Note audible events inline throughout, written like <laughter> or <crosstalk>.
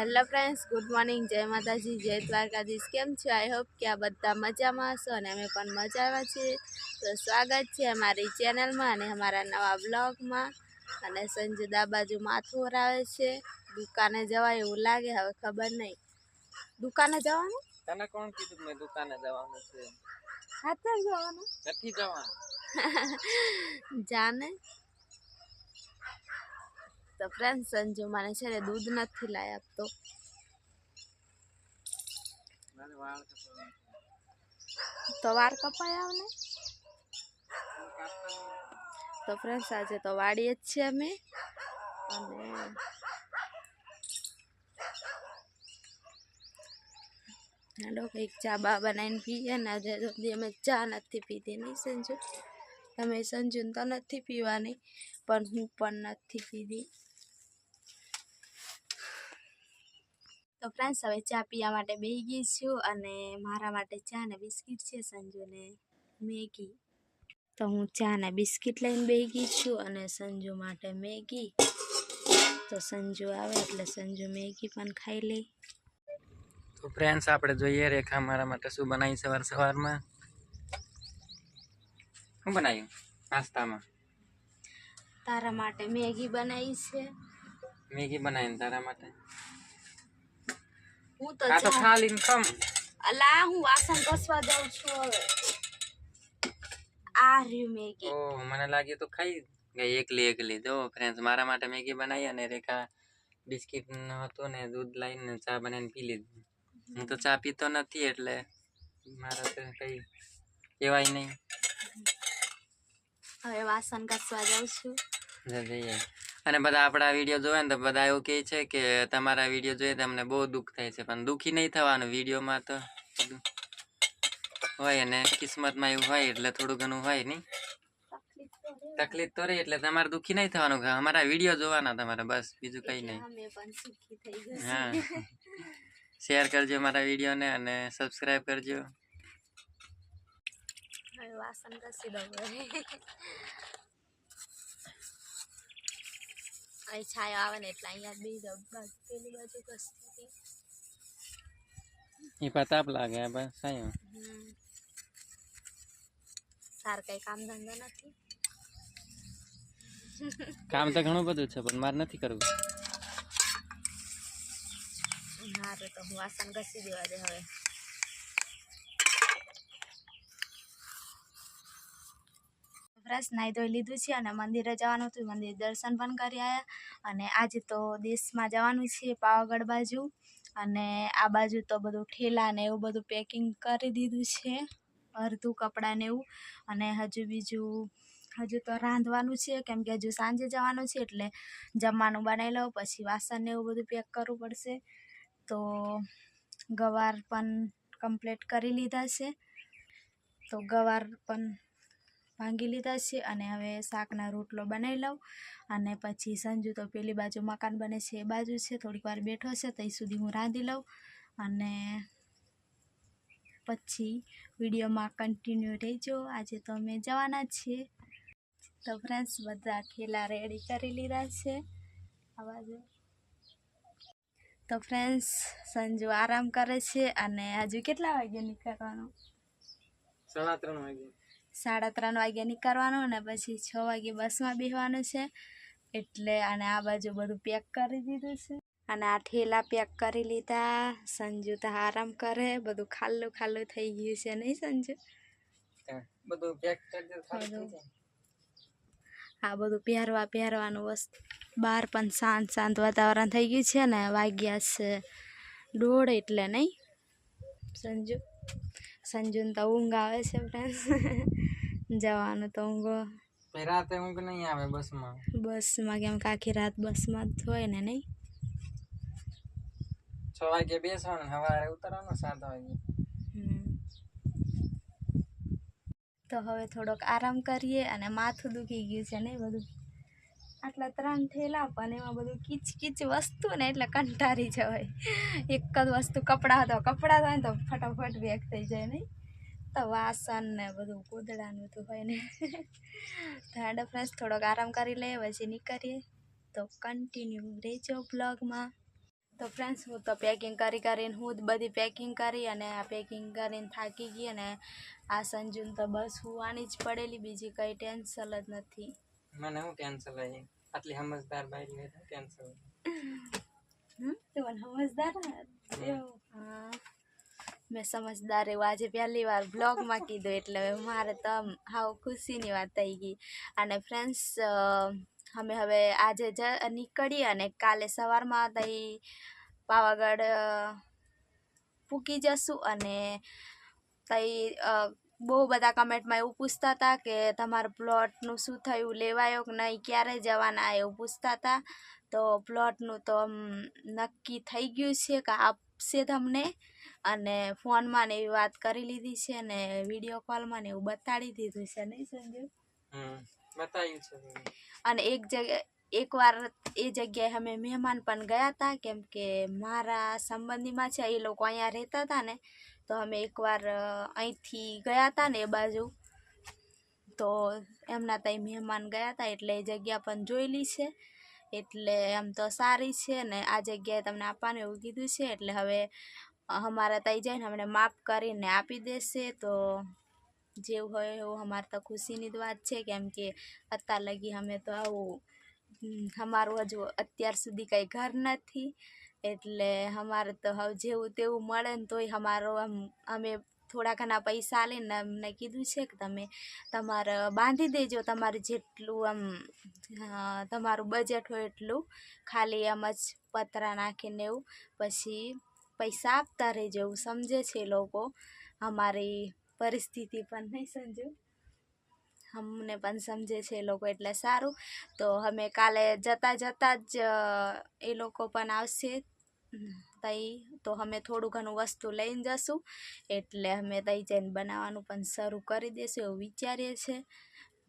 Hello friends good morning જય માતાજી જય દ્વારકાધીશ. કેમ છો? આઈ હોપ કે આ બધા મજામાં હશો અને અમે પણ મજામાં છીએ. તો સ્વાગત છે અમારી ચેનલમાં અને અમારા નવા બ્લોગમાં અને સંજુ દા બાજુ માથું વરાવે છે. દુકાને જવાય એવું લાગે હવે ખબર નહીં. દુકાને જવાનું? તને કોણ કીધું મેં દુકાને જવાનું છે? હાથે જવાનું. નથી જવાનું. <laughs> જાને? તો ફ્રેન્ડ સંજુ મને છે ને દૂધ નથી લાવી આપતો તો વાર કપાય આવને. તો ફ્રેન્ડ્સ આજે તો વાડીએ જ છીએ અમે. અને હાલો કંઈક ચા બા બનાવીને પીએ ને આજે સુધી અમે ચા નથી પીધી. નહીં સંજુ? તમે સંજુને તો નથી પીવાની પણ હું પણ નથી પીધી. તો ફ્રેન્ડ્સ હવે ચા પીવા માટે બેસી ગઈ છું અને મારા માટે ચા ને બિસ્કિટ છે સંજુને મેગી. તો હું ચા ને બિસ્કિટ લઈને બેસી ગઈ છું અને સંજુ માટે મેગી. તો સંજુ આવે એટલે સંજુ મેગી પણ ખાઈ લે. તો ફ્રેન્ડ્સ આપણે જોઈએ રેખા મારા માટે શું બનાવી સવાર સવારમાં. શું બનાવ્યું નાસ્તામાં? તારા માટે મેગી બનાવી છે. મેગી બનાવીને તારા માટે. તો આ તો ખાલી ખમ. અલા હું વાસણ ઘસવા જાઉં છું હવે. આ રહ્યું મેગી. ઓ મને લાગ્યું તો ખાઈ ગઈ. એકલી એકલી. જો ફ્રેન્ડ્સ મારા માટે મેગી બનાવી અને રેખા બિસ્કિટ હતું ને દૂધ લાવીને ચા બનાવીને પી લીધું. હું તો ચા પીતો નથી એટલે મારા તો કઈ કહેવાય નહીં. હવે વાસણ ઘસવા જાઉં છું. જઈએ. અને બધા આપણા વીડિયો જોવે ને તો બધા એવું કહે છે કે તમારા વીડિયો જોઈએ તો અમને બહુ દુઃખ થાય છે. પણ દુઃખી નહીં થવાનું વિડીયોમાં તો હોય અને કિસ્મતમાં એવું હોય એટલે થોડું ઘણું હોય નહીં. તકલીફ તો રહી એટલે તમારે દુઃખી નહીં થવાનું અમારા વીડિયો જોવાના તમારે બસ બીજું કંઈ નહીં. હા. શેર કરજો મારા વિડીયોને અને સબસ્ક્રાઈબ કરજો. વાસણ ઘસી દઉં હવે અહીં છાયો આવે ને એટલે અહીંયા બી બાજુ પેલી બાજુ ઘસતી હતી એ પતાપ લાગે બસ સાયું સાર કઈ કામ ધંધો નથી? કામ તો ઘણું બધું છે પણ મારે નથી કરવું. મારે તો હું વાસણ ઘસી દેવા દે હવે. ફ્રેશ નાહી ધોઈ લીધું છે અને મંદિરે જવાનું હતું. મંદિર દર્શન પણ કરી આવ્યા અને આજે તો દેશમાં જવાનું છે પાવાગઢ બાજુ. અને આ બાજુ તો બધું ઠેલા ને એવું બધું પેકિંગ કરી દીધું છે અડધું કપડાં ને એવું. અને હજુ બીજું, હજુ તો રાંધવાનું છે, કેમ કે હજુ સાંજે જવાનું છે એટલે જમવાનું બનાવી લઉં, પછી વાસણ ને એવું બધું પેક કરવું પડશે. તો ગવાર પણ કમ્પ્લીટ કરી લીધા છે. તો ગવાર પણ ભાંગી લીધા છે અને હવે શાકના રોટલો બનાવી લઉં. અને પછી સંજુ તો પેલી બાજુ મકાન બને છે એ બાજુ છે. થોડીક વાર બેઠો છે ત્યાં સુધી હું રાંધી લઉં. અને પછી વિડીયોમાં કન્ટિન્યુ રહેજો. આજે તો અમે જવાના છીએ. તો ફ્રેન્ડ્સ બધા થેલા રેડી કરી લીધા છે. આ બાજુ તો ફ્રેન્ડ્સ સંજુ આરામ કરે છે. અને હજુ કેટલા વાગે નીકળવાનું? સાડા ત્રણ વાગે સાડા ત્રણ વાગે નીકળવાનું અને પછી છ વાગે બસમાં બેસવાનું છે. એટલે અને આ બાજુ બધું પેક કરી દીધું છે. અને આ ઠેલા પેક કરી લીધા. સંજુ તો આરામ કરે. બધું ખાલ્લું ખાલ્લું થઈ ગયું છે. નહીં સંજુ? બધું પેક કરી. આ બધું પહેરવા પહેરવાનું વસ્તુ. બહાર પણ શાંત શાંત વાતાવરણ થઈ ગયું છે ને. વાગ્યા છે દોઢ એટલે નહીં? સંજુ? સંજુને તો ઊંઘ આવે છે ફ્રેન્ડ્સ જવાનું તો ઊંઘ રાતે ઊંઘ નહીં આવે બસમાં. બસમાં કેમ કે આખી રાત બસમાં જ હોય ને નહીં? છ વાગે બેસવાનું સવારે ઉતરવાનું સાત વાગે. તો હવે થોડોક આરામ કરીએ અને માથું દુખી ગયું છે ને બધું? આટલા ત્રણ થેલા પણ એમાં બધું કીચ કીચ વસ્તુ ને એટલે કંટાળી જવાય. એક જ વસ્તુ કપડાં તો કપડાં ને તો ફટાફટ વેક થઈ જાય નહીં? તો વાસણ ને બધું કોદડાનું તો હોય ને. તો ફ્રેન્ડ્સ થોડોક આરામ કરી લઈએ પછી નીકળીએ. તો કન્ટિન્યુ રહેજો બ્લોગમાં તો ફ્રેન્ડ્સ હું તો પેકિંગ કરી કરીને હું જ બધી પેકિંગ કરી અને આ પેકિંગ કરીને થાકી ગઈ અને આ સંજુન તો બસ હુવાની જ પડેલી બીજી કંઈ ટેન્શન જ નથી. મને હું કેન્સલ આવી આટલી સમજદાર બાઈ હોય ટેન્શન કેન્સલ હમ? તો સમજદાર હા. મેં સમજદાર એવું આજે પહેલી વાર બ્લોગમાં કીધું એટલે મારે તો હાવ ખુશીની વાત થઈ ગઈ. અને ફ્રેન્ડ્સ અમે હવે આજે જ નીકળી અને કાલે સવારમાં તઈ પાવાગઢ પૂકી જશું અને તઈ બહુ બધા કમેન્ટમાં એવું પૂછતા હતા કે તમારા પ્લોટનું શું થયું, લેવાયો કે નહીં, ક્યારે જવાના, એવું પૂછતા હતા. તો પ્લોટનું તો આમ નક્કી થઈ ગયું છે કે આપશે તમને. અને ફોનમાં ને એવી વાત કરી લીધી છે અને વીડિયો કોલમાં ને એવું બતાડી દીધું છે. નહીં સંજુ? બતાવ્યું છે અને એક જગ્યા એકવાર એ જગ્યાએ અમે મહેમાન પણ ગયા હતા કેમ કે મારા સંબંધીમાં છે એ લોકો અહીંયા રહેતા હતા ને તો અમે એકવાર અહીંથી ગયા હતા ને એ બાજુ. તો એમના ત્યાં મહેમાન ગયા હતા એટલે એ જગ્યા પણ જોયેલી છે. એટલે આમ તો સારી છે ને આ જગ્યાએ તમને આપવાનું એવું કીધું છે, એટલે હવે અમારા ત્યાં જઈને અમને માફ કરીને આપી દેશે, તો જેવું હોય એવું અમારે તો ખુશીની જ વાત છે, કેમ કે અત્યાર લગી અમે તો આવું અમારું હજુ અત્યાર સુધી કંઈ ઘર નથી, એટલે અમારે તો હવે જેવું તેવું મળે ને તોય અમારો આમ, અમે થોડા ઘણા પૈસા લઈને અમને કીધું છે કે તમે તમારે બાંધી દેજો તમારે જેટલું આમ તમારું બજેટ હોય એટલું. ખાલી એમ જ પતરા નાખીને એવું. પછી પૈસા આપતા રહેજો એવું સમજે છે લોકો. અમારી પરિસ્થિતિ પણ નહીં સમજો. અમને પણ સમજે છે એ લોકો એટલે સારું. તો અમે કાલે જતાં જતાં જ એ લોકો પણ આવશે. તઈ તો અમે થોડું ઘણું વસ્તુ લઈને જશું. એટલે અમે તઈ જઈને બનાવવાનું પણ શરૂ કરી દઈશું એવું વિચારીએ છીએ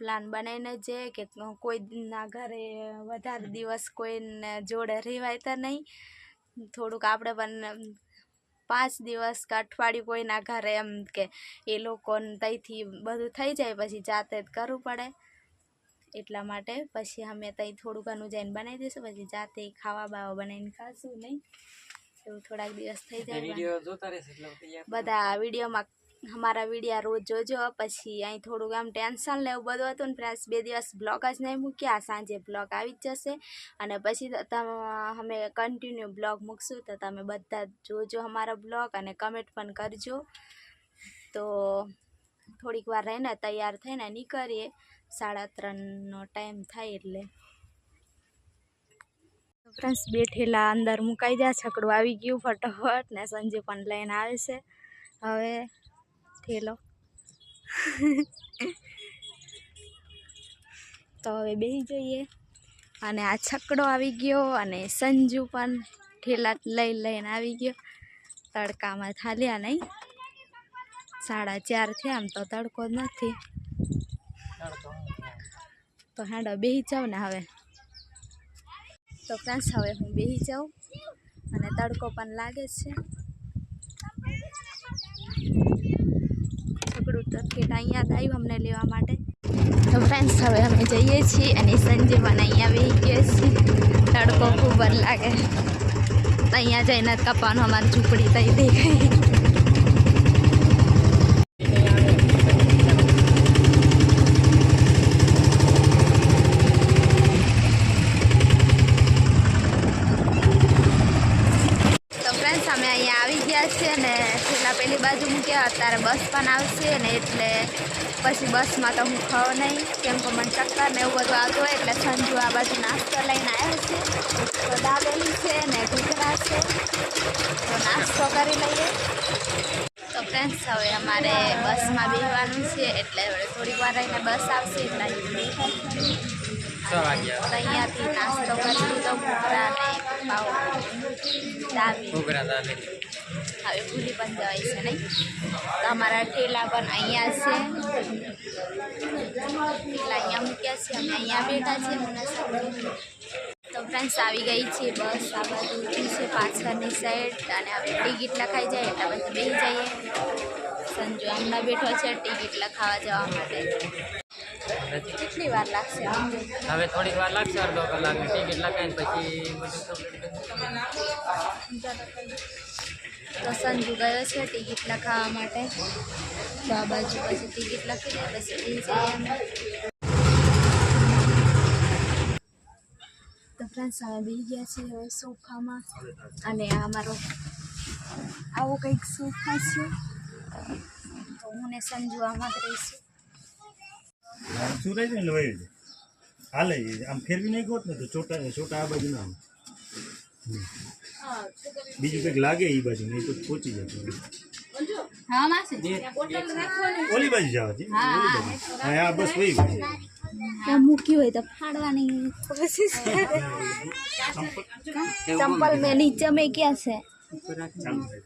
પ્લાન બનાવીને જઈએ કે કોઈના ઘરે વધારે દિવસ કોઈને જોડે રહેવાય તો નહીં થોડુંક આપણે પણ પાંચ દિવસ કે અઠવાડિયું કોઈના ઘરે એમ કે એ લોકોને ત્યાંથી બધું થઈ જાય પછી જાતે જ કરવું પડે. એટલા માટે પછી અમે ત્યાં થોડું ઘણું જઈને બનાવી દઈશું પછી જાતે ખાવા બાવા બનાવીને ખાશું નહીં એવું થોડાક દિવસ થઈ જાય બધા વિડીયોમાં અમારા વિડીયા રોજ જોજો. પછી અહીં થોડુંક આમ ટેન્શન લેવું બધું હતું ને પ્લસ બે દિવસ બ્લોગ જ નહીં મૂક્યા. સાંજે બ્લોગ આવી જ જશે. અને પછી તમે અમે કન્ટિન્યુ બ્લોગ મૂકશું. તો તમે બધા જોજો અમારા બ્લોગ અને કમેન્ટ પણ કરજો. તો થોડીક વાર રહીને તૈયાર થઈને નીકળીએ. સાડા ત્રણનો ટાઈમ થાય એટલે. ફ્રેન્ડ્સ બેઠેલા અંદર મુકાઈ જાય છકડું આવી ગયું ફટાફટ ને સંજે પણ લઈને આવે છે. હવે થેલો તો હવે બેસી જઈએ. અને આ છકડો આવી ગયો અને સંજુ પણ ઠેલા લઈ લઈને આવી ગયો. તડકામાં થાલ્યા નહીં. સાડા ચાર થયા આમ તો તડકો જ નથી. તો હાંડો બેસી જાઉં ને હવે. તો ફ્રેન્ડ્સ હવે હું બેસી જાઉં. અને તડકો પણ લાગે છે. છકડું તો ઠેઠ અહીંયા જ અમને લેવા માટે. તો ફ્રેન્ડ્સ હવે અમે જઈએ છીએ અને સંજય પણ અહીંયા બેસી ગયો છે તડકો ખૂબ જ લાગે. અહીંયા જઈને કપાનો અમારી ઝૂંપડી થઈ દેખાય તો ફ્રેન્ડ્સ અમે અહીંયા આવી ગયા છીએ ને છેલ્લા પેલી બાજુ મૂક્યા બસ પણ આવશે ને એટલે પછી બસમાં તો હું ખાવ નહીં. કેમ કે મને ચક્કર ને એવું બધું આવતું હોય એટલે સંજુ આ બાજુ નાસ્તો લઈને આવ્યો છે. તો દાબેલી છે ને ઘૂઘરા છે. તો નાસ્તો કરી લઈએ. તો ફ્રેન્ડ્સ હવે અમારે બસમાં બેસવાનું છે એટલે થોડીક વાર રહીને બસ આવશે. એટલે વાગ્યા અહીંયાથી નાસ્તો કરી લીધો ઘૂઘરા ને પાવ દાબેલી ઘૂઘરા દાબેલી હવે ભૂલી પણ જવાય છે નહીં તો અમારા ઠેલા પણ અહીંયા છે ઠેલા અહીંયા મૂક્યા છે અમે અહીંયા બેઠા છે મને તો ફ્રેન્ડ્સ આવી ગઈ છે બસ આ બાજુ છે પાછળની સાઈડ અને હવે ટિકિટ લખાઈ જાય એટલે પછી બેસી જઈએ સંજુ હમણાં બેઠો છે ટિકિટ લખાવા જવા માટે નજીક કેટલી વાર લાગશે? હવે થોડીક વાર લાગશે અડધો કલાક ટિકિટ લગાવીને પછી તો સંજુ ગયો છે ટિકિટ લખાવવા માટે. બાબાજી બાજુ પછી ટિકિટ લખી દે પછી તો ફ્રેન્ડ્સ અમે બી ગયા છીએ હવે સોફામાં. અને આ અમારો આવો કંઈક સોફા છે. તો હું ને સંજુ આમાં જ રહીશું. શું રહે છે ને લોહી છે હાલે એ આમ ફેરવી નહીં ગોત ને તો ચોટા ચોટા આ બાજુ ના આવે. હમ. બીજું કંઈક લાગે એ બાજુ નહીં તો પહોંચી જતો હા માસી. ઓલી બાજુ જવા છે ઓલી બાજુ. હા. આ બસ વહી ગઈ ત્યાં મૂકી હોય તો ફાડવાની કોશિશ કરે. ચંપલ મેં નીચે મેં ક્યાં છે. ચાલુ થાય.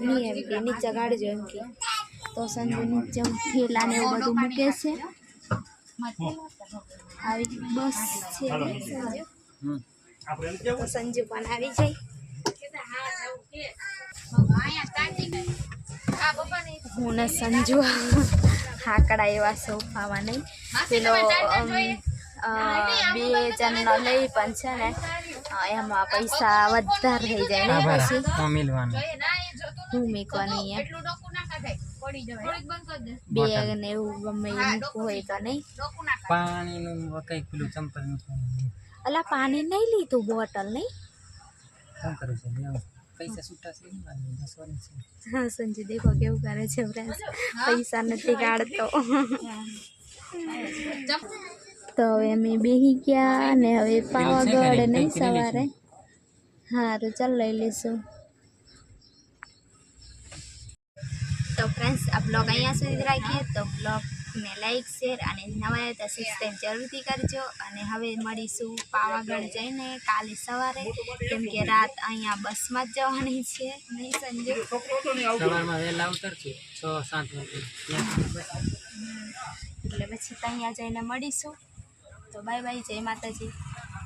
નહીં એમ કે નીચે કાઢજો એમ કે. તો સંજુ નીચે થેલા ને એવું બધું મૂકે છે. આવી બસ છે. તો સંજુ પણ આવી જાય. હું ને સંજુ હાકડા એવા સોફામાં નહીં પેલો બે જણનો લઈ પણ છે ને એમાં પૈસા વધારે થઈ જાય ને પછી. હું મૂકવાની એમ બેગ ને એવું ગમે હોય તો નહીં. પાણીનું કઈ પેલું ચંપલ અલા પાણી નહીં લીધું બોટલ નહીં? શું કરું છે? પૈસા છૂટા છે ને મારે દસવાનું છે. હા સંજુ દેખો કેવું કરે છે પૈસા નથી કાઢતો. તો હવે અમે બેસી ગયા અને હવે પાવાગઢ નહીં સવારે. સારું ચાલ લઈ લઈશું. આ બ્લોગ અહીંયા સુધી રાખીએ તો બ્લોગને લાઈક શેર અને નવા તો સબસ્ક્રાઈબ જરૂરથી કરજો અને હવે મળીશું પાવાગઢ જઈને કાલે સવારે કેમ કે રાત અહીંયા બસમાં જ જવાની છે નહીં સંજુ સવારમાં વહેલા ઉતરશું છ સાત વાગે ત્યાંથી બસ. એટલે પછી ત્યાં જઈને મળીશું તો બાય બાય જય માતાજી